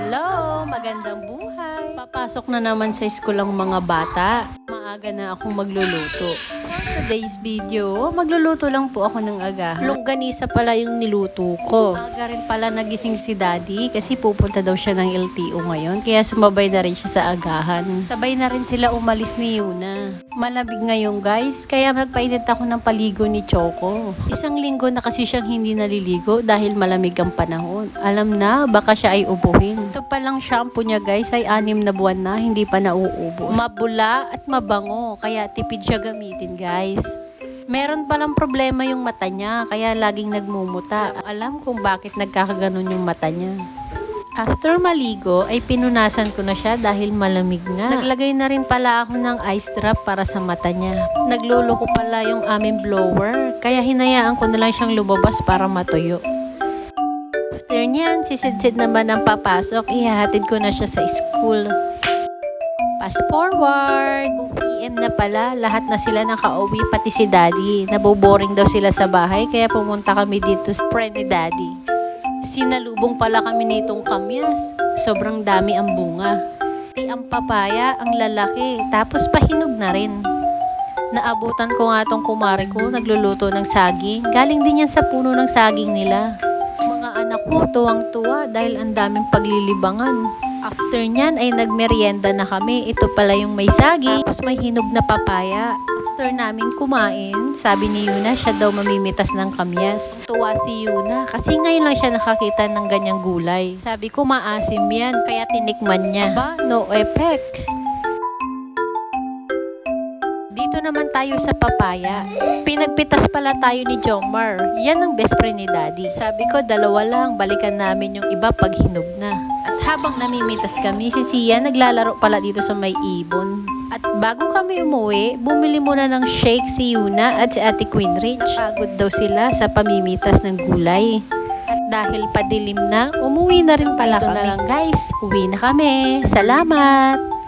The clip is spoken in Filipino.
Hello! Magandang buhay! Papasok na naman sa school ang mga bata. Maaga na akong magluluto. For today's video, magluluto lang po ako ng aga. Longganisa pala yung niluto ko. Aga rin pala nagising si daddy kasi pupunta daw siya ng LTO ngayon. Kaya sumabay na rin siya sa agahan. Sabay na rin sila umalis ni Yuna. Malamig ngayon guys, kaya nagpainit ako ng paligo ni Choco. Isang linggo na kasi siyang hindi naliligo dahil malamig ang panahon. Alam na, baka siya ay ubuhin. Ito palang shampoo niya guys ay anim na buwan na, hindi pa nauubos. Mabula at mabango, kaya tipid siya gamitin guys. Meron palang problema yung mata niya, kaya laging nagmumuta. Alam kung bakit nagkakaganon yung mata niya. After maligo, ay pinunasan ko na siya dahil malamig nga. Naglagay na rin pala ako ng ice drop para sa mata niya. Nagluloko pala yung aming blower, kaya hinayaan ko na lang siyang lumabas para matuyo. After niyan, sisid-sid naman ang papasok, ihahatid ko na siya sa school. Fast forward! 2 PM na pala, lahat na sila nakauwi, pati si Daddy. Naboboring daw sila sa bahay, kaya pumunta kami dito sa friend ni Daddy. Sinalubong pala kami nitong kamyas. Sobrang dami ang bunga. Pati ang papaya, ang lalaki, tapos pahinog na rin. Naabutan ko nga tong kumare ko, nagluluto ng saging. Galing din yan sa puno ng saging nila. Mga anak ko, tuwang-tuwa dahil ang daming paglilibangan. After nyan ay nagmerienda na kami. Ito pala yung may saging, tapos may hinog na papaya. After namin kumain, sabi ni Yuna, siya daw mamimitas ng kamyas. Tuwa si Yuna kasi ngayon lang siya nakakita ng ganyang gulay. Sabi ko maasim yan, kaya tinikman niya. Aba, no effect. Dito naman tayo sa papaya. Pinagpitas pala tayo ni Jomar. Yan ang best friend ni Daddy. Sabi ko, dalawa lang, balikan namin yung iba pag hinog na. At habang namimitas kami, si Sia naglalaro pala dito sa may ibon. At bago kami umuwi, bumili muna ng shake si Yuna at si Ate Queen Rich. Pagod daw sila sa pamimitas ng gulay. At dahil padilim na, umuwi na rin pala kami. Ito na lang guys, uwi na kami. Salamat!